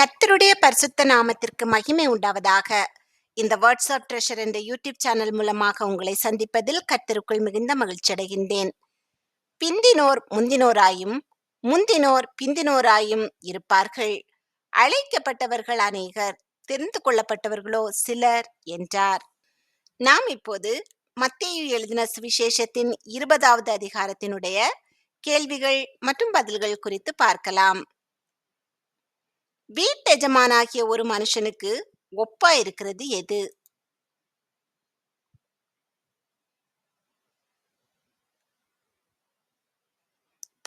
கர்த்தருடைய பரிசுத்த நாமத்திற்கு மகிமை உண்டாவதாக. இந்த வாட்ஸ்அப் ட்ரெஷர் என்ற யூடியூப் சேனல் மூலமாக உங்களை சந்திப்பதில் கத்தருக்குள் மிகுந்த மகிழ்ச்சி அடைகின்றேன். பிந்தினோர் முந்தினோராயும் முந்தினோர் பிந்தினோராயும் இருப்பார்கள். அழைக்கப்பட்டவர்கள் அநேகர் தெரிந்து கொள்ளப்பட்டவர்களோ சிலர் என்றார். நாம் இப்போது மத்தேயு எழுதின சுவிசேஷத்தின் இருபதாவது அதிகாரத்தினுடைய கேள்விகள் மற்றும் பதில்கள் குறித்து பார்க்கலாம். வீட்டெஜமானாகிய ஒரு மனுஷனுக்கு ஒப்பா இருக்கிறது எது?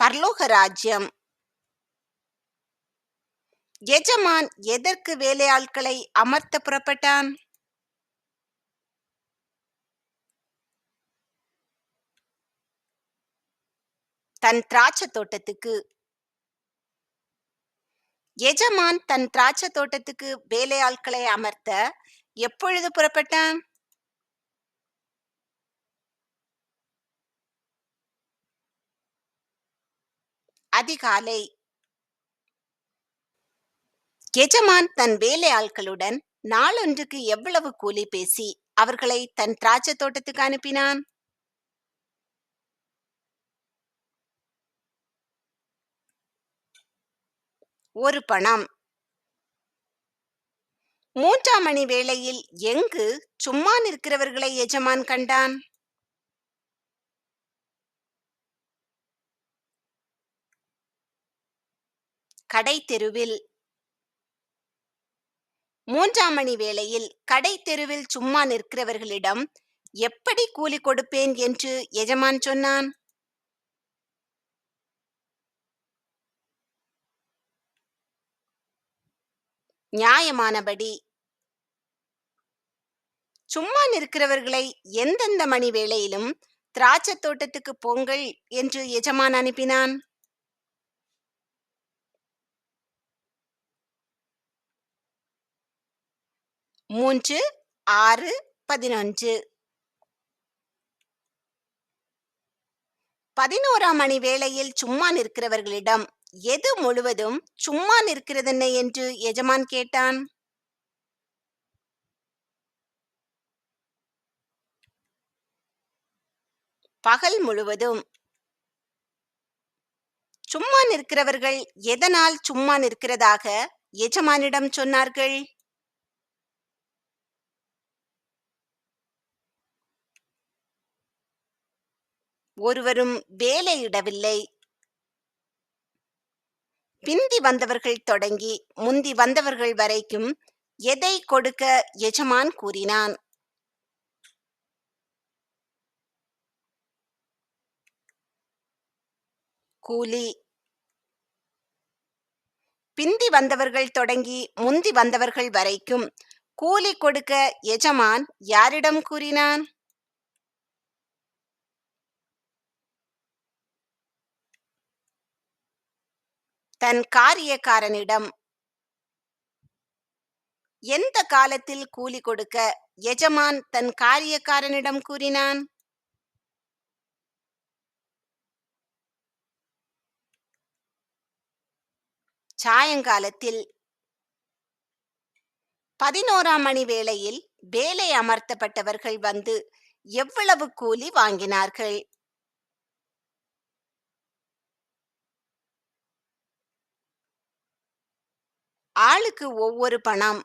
பர்லோக ராஜ்யம். எஜமான் எதற்கு வேலையாட்களை அமர்த்த புறப்பட்டான்? தன் திராட்சை தோட்டத்துக்கு எஜமான் தன் திராட்சை தோட்டத்துக்கு வேலையாட்களை அமர்த்த எப்பொழுது புறப்பட்டான்? அதிகாலை. எஜமான் தன் வேலையாட்களுடன் நாளொன்றுக்கு எவ்வளவு கூலி பேசி அவர்களை தன் திராட்சை தோட்டத்துக்கு அனுப்பினான்? ஒரு பணம். மூன்றாம் மணி வேளையில் எங்கு சும்மா நிற்கிறவர்களை எஜமான் கண்டான்? கடை தெருவில். மூன்றாம் மணி வேளையில் கடை தெருவில் சும்மா நிற்கிறவர்களிடம் எப்படி கூலி கொடுப்பேன்? என்று எஜமான் சொன்னான். நியாயமானபடி சும்மா நிற்கிறவர்களை எந்தெந்த மணி வேளையிலும் திராட்சை தோட்டத்துக்கு போங்கள் என்று எஜமான் அனுப்பினான். மூன்று ஆறு பதினொன்று. பதினோராம் மணி வேளையில் சும்மா நிற்கிறவர்களிடம் எது முழுவதும் சும்மா நிற்கிறதென்ன? என்று எஜமான் கேட்டான். பகல் முழுவதும் சும்மா நிற்கிறவர்கள் எதனால் சும்மா நிற்கிறதாக எஜமானிடம் சொன்னார்கள்? ஒருவரும் வேலையிடவில்லை. பிந்தி வந்தவர்கள் தொடங்கி முந்தி வந்தவர்கள் வரைக்கும் எதை கொடுக்க எஜமான் கூறினான்? கூலி. பிந்தி வந்தவர்கள் தொடங்கி முந்தி வந்தவர்கள் வரைக்கும் கூலி கொடுக்க எஜமான் யாரிடம் கூறினான்? தன் காரியக்காரனிடம் எந்த காலத்தில் கூலி கொடுக்க எஜமான் தன் காரியக்காரனிடம் கூறினான்? சாயங்காலத்தில் பதினோராம் மணி வேளையில் வேலை அமர்த்தப்பட்டவர்கள் வந்து எவ்வளவு கூலி வாங்கினார்கள்? ஆளுக்கு ஒவ்வொரு பணம்.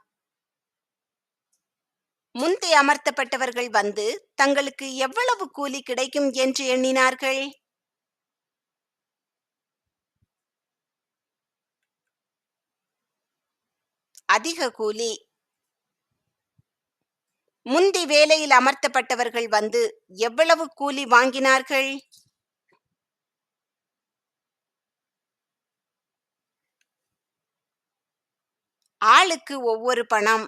முந்தி அமர்த்தப்பட்டவர்கள் வந்து தங்களுக்கு எவ்வளவு கூலி கிடைக்கும் என்று எண்ணினார்கள்? அதிக கூலி. முந்தி வேலையில் அமர்த்தப்பட்டவர்கள் வந்து எவ்வளவு கூலி வாங்கினார்கள்? ஆளுக்கு ஒவ்வொரு பணம்.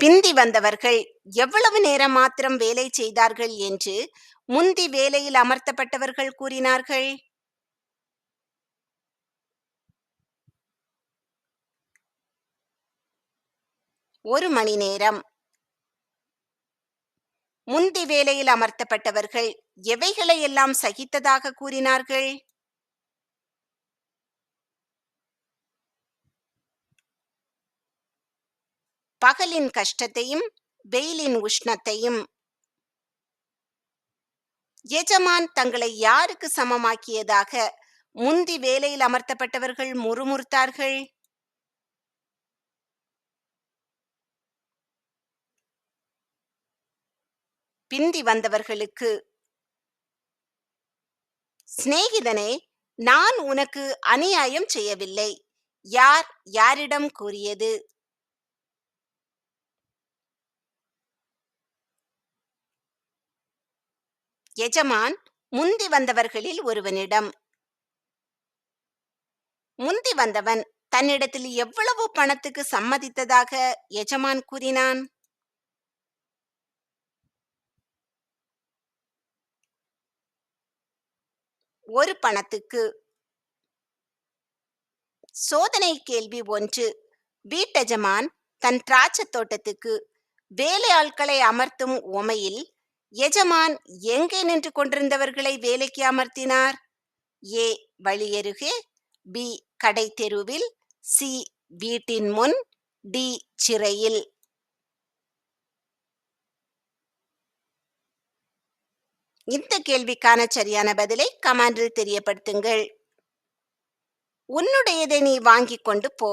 பிந்தி வந்தவர்கள் எவ்வளவு நேரம் மாத்திரம் வேலை செய்தார்கள் என்று முந்தி வேலையில் அமர்த்தப்பட்டவர்கள் கூறினார்கள். ஒரு மணி நேரம். முந்தி வேலையில் அமர்த்தப்பட்டவர்கள் எவைகளை எல்லாம் சகித்ததாக கூறினார்கள்? பகலின் கஷ்டத்தையும் வெயிலின் உஷ்ணத்தையும். எஜமான் தங்களை யாருக்கு சமமாக்கியதாக முந்தி வேலையில் அமர்த்தப்பட்டவர்கள் முறுமுறுத்தார்கள்? பிந்தி வந்தவர்களுக்கு சிநேகிதனே நான் உனக்கு அநியாயம் செய்யவில்லை. யார் யாரிடம் கூறியது? எஜமான் முந்தி வந்தவர்களில் ஒருவனிடம் முந்தி வந்தவன் தன்னிடத்தில் எவ்வளவு பணத்துக்கு சம்மதித்ததாக எஜமான் கூறினான்? ஒரு பணத்துக்கு. சோதனை கேள்வி ஒன்று. வீட்டெஜமான் தன் திராட்சை தோட்டத்துக்கு வேலையாட்களை அமர்த்தும் உமையில் எஜமான் எங்கே நின்று கொண்டிருந்தவர்களை வேலைக்கு அமர்த்தினார்? ஏ வழியருகே பி கடை தெருவில் சி வீட்டின் முன் டி சிறையில். இந்த கேள்விக்கான சரியான பதிலை கமாண்டில் தெரியப்படுத்துங்கள். உன்னுடையதை நீ வாங்கி கொண்டு போ.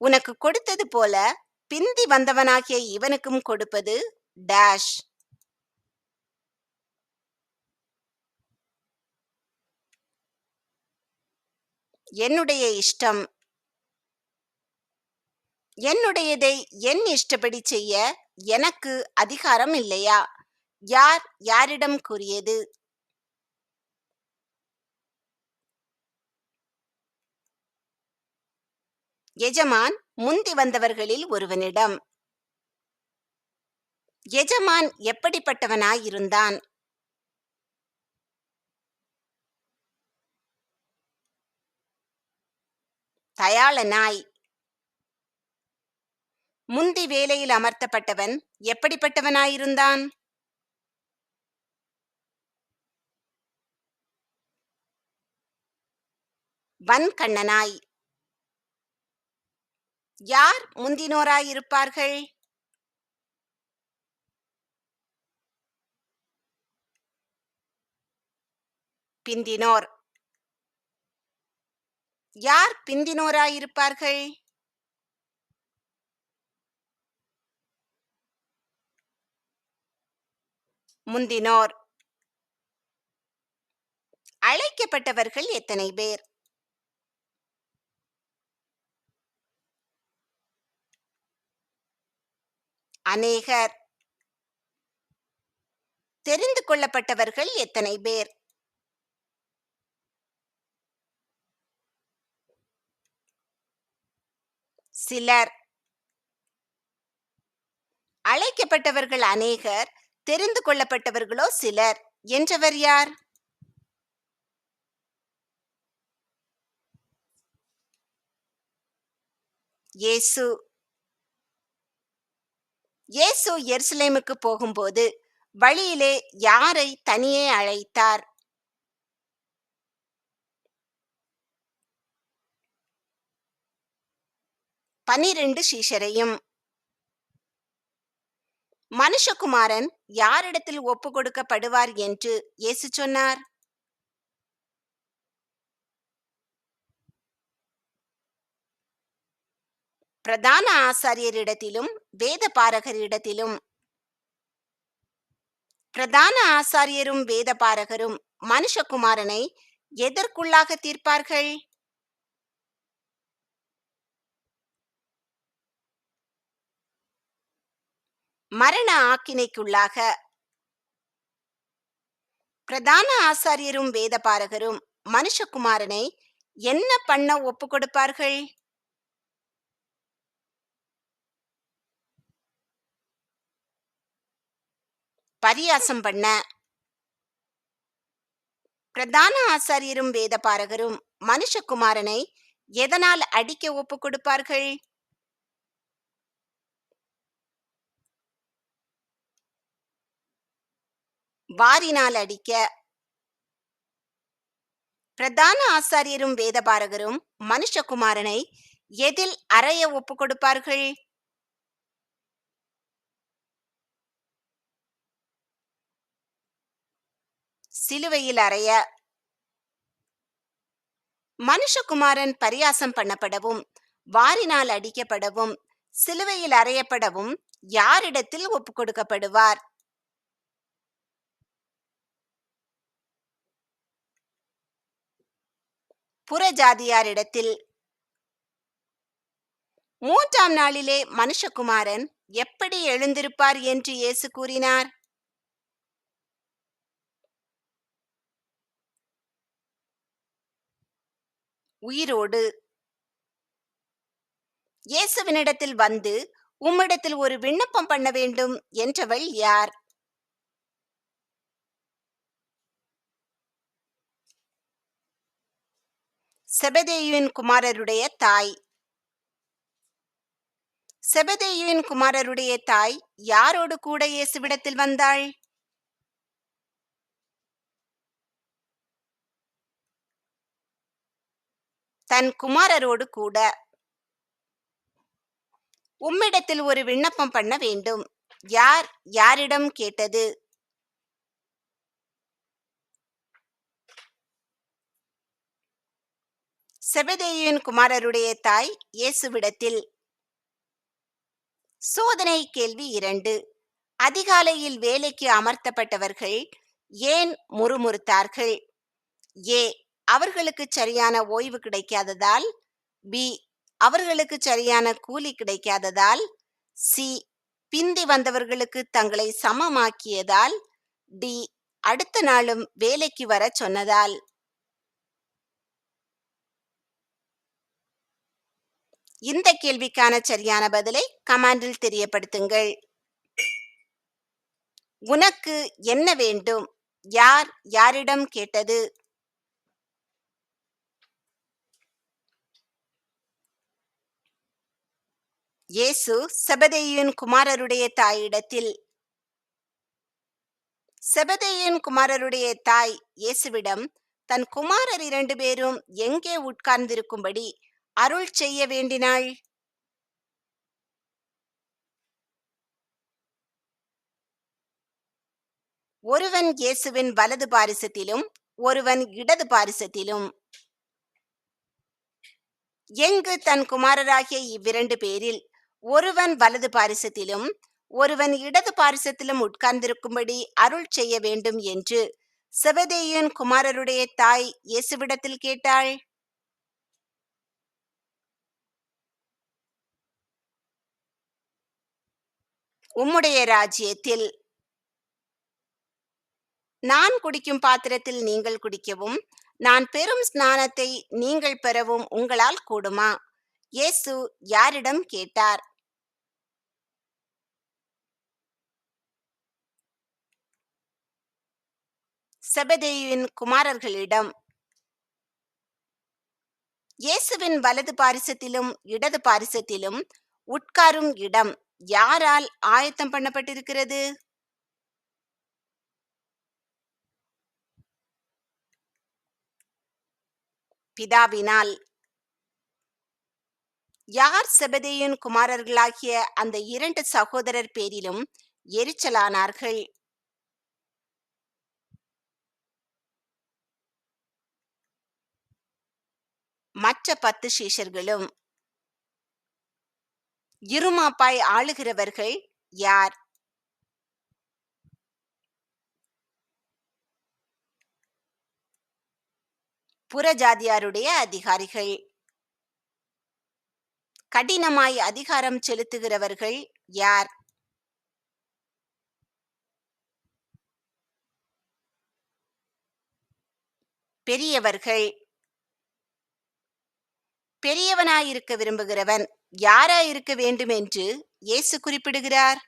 உனக்கு கொடுத்தது போல பிந்தி வந்தவனாகிய இவனுக்கும் கொடுப்பது டேஷ். என்னுடைய இஷ்டம். என்னுடையதை என் இஷ்டப்படி செய்ய எனக்கு அதிகாரம் இல்லையா? யார் யாரிடம் கூறியது? எஜமான் முந்தி வந்தவர்களில் ஒருவனிடம் எஜமான் எப்படிப்பட்டவனாயிருந்தான்? தயாளனாய். முந்தி வேலையில் அமர்த்தப்பட்டவன் எப்படிப்பட்டவனாயிருந்தான்? வன்கண்ணனாய். யார் முந்தினோராயிருப்பார்கள்? பிந்தினோர். யார் பிந்தினோராயிருப்பார்கள் முந்தினோர். அழைக்கப்பட்டவர்கள் எத்தனை பேர்? அநேகர். தெரிந்து கொள்ளப்பட்டவர்கள் எத்தனை பேர்? சிலர். அழைக்கப்பட்டவர்கள் அநேகர் தெரிந்து கொள்ளப்பட்டவர்களோ சிலர். என்றவர் யார்? இயேசு. இயேசு எருசலேமுக்கு போகும்போது வழியிலே யாரை தனியே அழைத்தார்? பனிரெண்டு சீஷரையும். மனுஷகுமாரன் யாரிடத்தில் ஒப்பு கொடுக்கப்படுவார் என்று இயேசு சொன்னார். பிரதான ஆசாரியரிடத்திலும் வேத பாரகரிடத்திலும் பிரதான ஆசாரியரும் வேத பாரகரும் மனுஷகுமாரனை எதற்குள்ளாக தீர்ப்பார்கள்? மரண ஆக்கினைக்குள்ளாக. பிரதான ஆசாரியரும் வேதபாரகரும் மனுஷகுமாரனை என்ன பண்ண ஒப்பு கொடுப்பார்கள்? பரியாசம் பண்ண. பிரதான ஆசாரியரும் வேதபாரகரும் மனுஷகுமாரனை எதனால் அடிக்க ஒப்பு கொடுப்பார்கள்? வாரினால் அடிக்க. பிரதான ஆசாரியரும் வேதபாரகரும் மனுஷகுமாரனை எதில் அறைய ஒப்பு கொடுப்பார்கள்? சிலுவையில் அறைய. மனுஷகுமாரன் பரியாசம் பண்ணப்படவும் வாரினால் அடிக்கப்படவும் சிலுவையில் அறையப்படவும் யாரிடத்தில் ஒப்பு கொடுக்கப்படுவார்? புறஜாதியாரிடத்தில் மூன்றாம் நாளிலே மனுஷகுமாரன் எப்படி எழுந்திருப்பார் என்று இயேசு கூறினார்? உயிரோடு. இயேசுவினிடத்தில் வந்து உம்மிடத்தில் ஒரு விண்ணப்பம் பண்ண வேண்டும் என்றவள் யார்? செபதேயுவின் குமாரருடைய தாய். செபதேயுவின் குமாரருடைய தாய் யாரோடு கூட இயேசுவிடத்தில் வந்தாள்? தன் குமாரரோடு கூட. உம்மிடத்தில் ஒரு விண்ணப்பம் பண்ண வேண்டும். யார் யாரிடம் கேட்டது? செபதேயின் குமாரருடைய தாய் இயேசுவிடத்தில். சோதனை கேள்வி இரண்டு. அதிகாலையில் வேலைக்கு அமர்த்தப்பட்டவர்கள் ஏன் முறுமுறுத்தார்கள்? ஏ. அவர்களுக்கு சரியான ஓய்வு கிடைக்காததால். பி. அவர்களுக்கு சரியான கூலி கிடைக்காததால். சி. பிந்தி வந்தவர்களுக்கு தங்களை சமமாக்கியதால். டி. அடுத்த நாளும் வேலைக்கு வர சொன்னதால். இந்த கேள்விக்கான சரியான பதிலை கமாண்டில் தெரியப்படுத்துங்கள். உனக்கு என்ன வேண்டும்? யார் யாரிடம் கேட்டது? இயேசு செபதேயுவின் குமாரருடைய தாயிடத்தில் செபதேயின் குமாரருடைய தாய் இயேசுவிடம் தன் குமாரர் இரண்டு பேரும் எங்கே உட்கார்ந்திருக்கும்படி? அருள் செய்ய வேண்டினாள். ஒருவன் இயேசுவின் வலது பாரிசத்திலும் ஒருவன் இடது பாரிசத்திலும். எங்கு தன் குமாரராகிய இவ்விரண்டு பேரில் ஒருவன் வலது பாரிசத்திலும் ஒருவன் இடது பாரிசத்திலும் உட்கார்ந்திருக்கும்படி அருள் செய்ய வேண்டும் என்று செபதேயின் குமாரருடைய தாய் இயேசுவிடத்தில் கேட்டாள். உம்முடைய ராஜ்யத்தில் நான் குடிக்கும் பாத்திரத்தில் நீங்கள் குடிக்கவும் நான் பெறும் ஸ்நானத்தை நீங்கள் பெறவும் உங்களால் கூடுமா? இயேசு யாரிடம் கேட்டார். செபதேயுவின் குமாரர்களிடம் இயேசுவின் வலது பாரிசத்திலும் இடது பாரிசத்திலும் உட்காரும் இடம். யாரால் ஆயத்தம் பண்ணப்பட்டிருக்கிறது? பிதாவினால். யார் செபதேயின் குமாரர்களாகிய அந்த இரண்டு சகோதரர் பேரிலும் எரிச்சலானார்கள்? மற்ற பத்து சீஷர்களும் இருமாப்பாய் ஆளுகிறவர்கள் யார்? புறஜாதியாருடைய அதிகாரிகள். கடினமாய் அதிகாரம் செலுத்துகிறவர்கள் யார்? பெரியவர்கள். பெரியவனாயிருக்க விரும்புகிறவன். யாராயிருக்க வேண்டும் என்று இயேசு குறிப்பிடுகிறார்?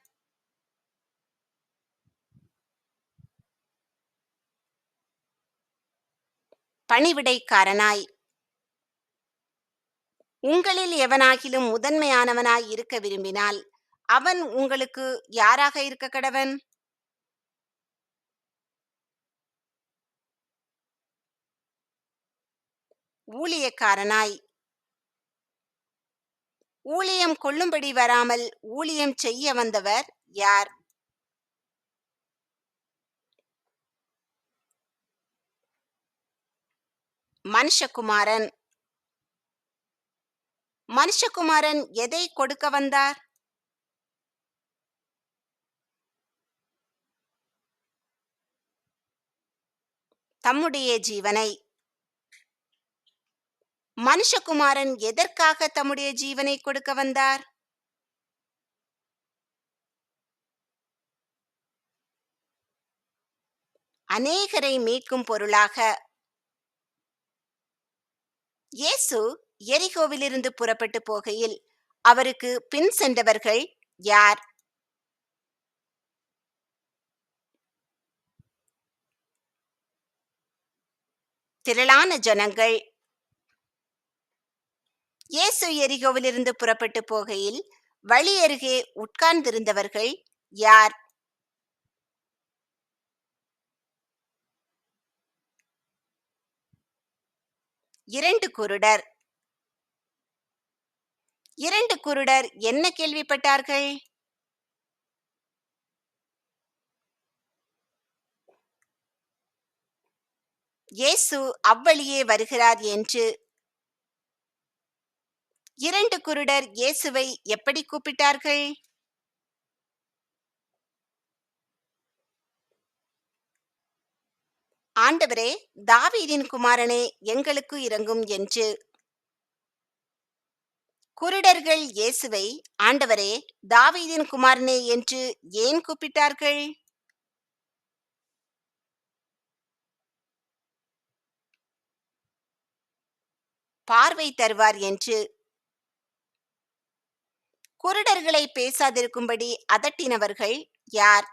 பணிவிடைக்காரனாய். உங்களில் எவனாகிலும் முதன்மையானவனாய் இருக்க விரும்பினால் அவன் உங்களுக்கு யாராக இருக்க கடவன்? ஊழியக்காரனாய். ஊழியம் கொள்ளும்படி வராமல் ஊழியம் செய்ய வந்தவர் யார்? மனுஷகுமாரன். மனுஷகுமாரன் எதை கொடுக்க வந்தார்? தம்முடைய ஜீவனை. மனுஷகுமாரன் எதற்காக தம்முடைய ஜீவனை கொடுக்க வந்தார்? அநேகரை மீட்கும் பொருளாக இயேசு எரிகோவிலிருந்து புறப்பட்டு போகையில் அவருக்கு பின் சென்றவர்கள் யார்? திரளான ஜனங்கள் இயேசு எரிகோவிலிருந்து புறப்பட்டு போகையில் வழி அருகே உட்கார்ந்திருந்தவர்கள் யார்? இரண்டு குருடர். இரண்டு குருடர் என்ன கேள்விப்பட்டார்கள்? இயேசு அவ்வழியே வருகிறார் என்று இரண்டு குருடர் இயேசுவை எப்படி கூப்பிட்டார்கள்? ஆண்டவரே தாவீதின் குமாரனே எங்களுக்கு இறங்கும் என்று. குருடர்கள் இயேசுவை ஆண்டவரே தாவீதின் குமாரனே என்று ஏன் கூப்பிட்டார்கள்? பார்வை தருவார் என்று குருடர்களை பேசாதிருக்கும்படி அதட்டினவர்கள் யார்?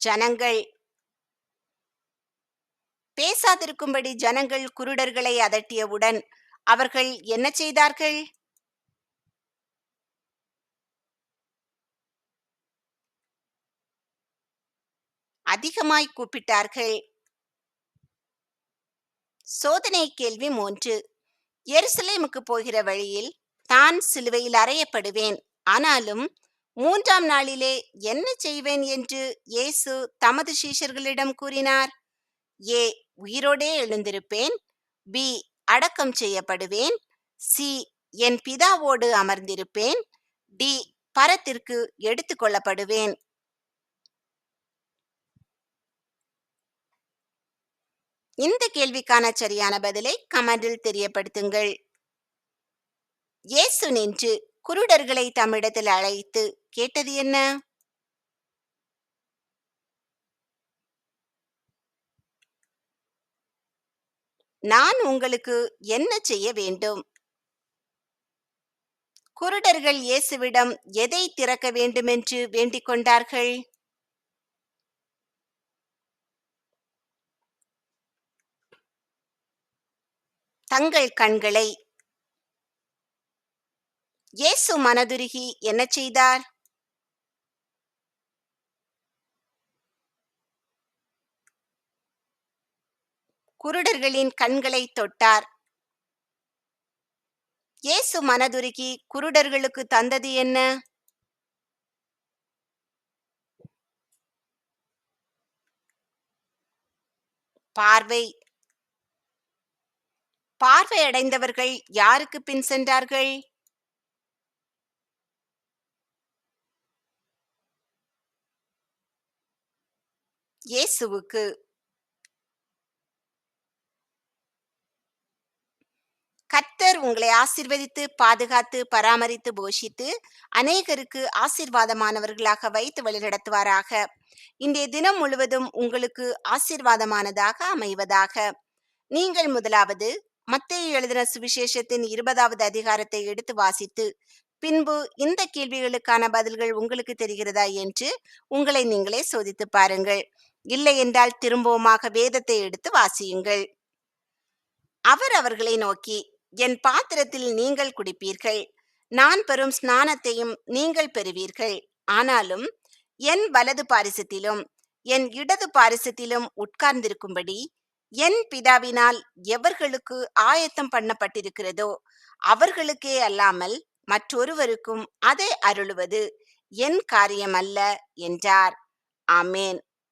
ஜனங்கள். பேசாதிருக்கும்படி ஜனங்கள் குருடர்களை அதட்டியவுடன் அவர்கள் என்ன செய்தார்கள்? அதிகமாய் கூப்பிட்டார்கள். சோதனை கேள்வி மூன்று. எருசலேமுக்கு போகிற வழியில் தான் சிலுவையில் அறையப்படுவேன். ஆனாலும் மூன்றாம் நாளிலே என்ன செய்வேன் என்று இயேசு தமது சீஷர்களிடம் கூறினார். ஏ உயிரோடே எழுந்திருப்பேன். பி அடக்கம் செய்யப்படுவேன். C N பிதாவோடு அமர்ந்திருப்பேன். டி பரத்திற்கு எடுத்துக்கொள்ளப்படுவேன் இந்த கேள்விக்கான சரியான பதிலை கமெண்டில் தெரியப்படுத்துங்கள். இயேசு நின்று குருடர்களை தம்மிடத்தில் அழைத்து கேட்டது என்ன? நான் உங்களுக்கு என்ன செய்ய வேண்டும்? குருடர்கள் இயேசுவிடம் எதை திறக்க வேண்டுமென்று வேண்டிக் கொண்டார்கள்? தங்கள் கண்களை. இயேசு மனதுருகி என்ன செய்தார்? குருடர்களின் கண்களை தொட்டார். இயேசு மனதுருகி குருடர்களுக்கு தந்தது என்ன? பார்வை. பார்வை அடைந்தவர்கள் யாருக்கு பின் சென்றார்கள்? இயேசுவுக்கு. கர்த்தர் உங்களை ஆசிர்வதித்து பாதுகாத்து பராமரித்து போஷித்து அநேகருக்கு ஆசிர்வாதமானவர்களாக வைத்து வழிநடத்துவாராக. இன்றைய தினம் முழுவதும் உங்களுக்கு ஆசீர்வாதமானதாக அமைவதாக. நீங்கள் முதலாவது மத்தேயு எழுதின சுவிசேஷத்தின் இருபதாவது அதிகாரத்தை எடுத்து வாசித்து பின்பு இந்த கேள்விகளுக்கான பதில்கள் உங்களுக்கு தெரிகிறதா என்று உங்களை நீங்களே சோதித்து பாருங்கள். இல்லை என்றால் திரும்பவுமாக வேதத்தை எடுத்து வாசியுங்கள். அவர் அவர்களை நோக்கி என் பாத்திரத்தில் நீங்கள் குடிப்பீர்கள். நான் பெறும் ஸ்நானத்தையும் நீங்கள் பெறுவீர்கள். ஆனாலும் என் வலது பாரிசத்திலும் என் இடது பாரிசத்திலும் உட்கார்ந்திருக்கும்படி என் பிதாவினால் எவர்களுக்கு ஆயத்தம் பண்ணப்பட்டிருக்கிறதோ அவர்களுக்கே அல்லாமல் மற்றொருவருக்கும் அதை அருளுவது என் காரியமல்ல என்றார். ஆமேன்.